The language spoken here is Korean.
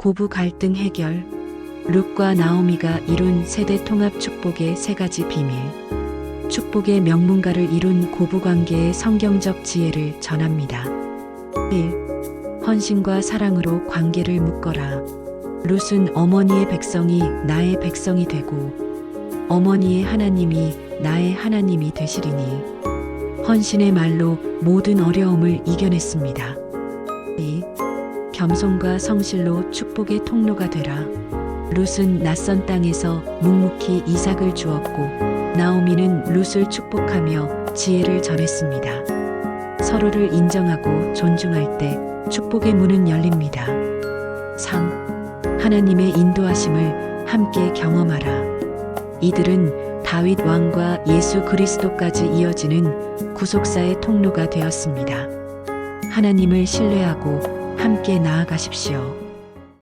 고부 갈등 해결, 룩과 나오미가 이룬 세대 통합 축복의 세 가지 비밀, 축복의 명문가를 이룬 고부 관계의 성경적 지혜를 전합니다. 1. 헌신과 사랑으로 관계를 묶어라. 룻은 어머니의 백성이 나의 백성이 되고 어머니의 하나님이 나의 하나님이 되시리니 헌신의 말로 모든 어려움을 이겨냈습니다. 2. 겸손과 성실로 축복의 통로가 되라. 룻은 낯선 땅에서 묵묵히 이삭을 주었고 나오미는 룻을 축복하며 지혜를 전했습니다. 서로를 인정하고 존중할 때 축복의 문은 열립니다. 3. 하나님의 인도하심을 함께 경험하라. 이들은 다윗 왕과 예수 그리스도까지 이어지는 구속사의 통로가 되었습니다. 하나님을 신뢰하고 함께 나아가십시오.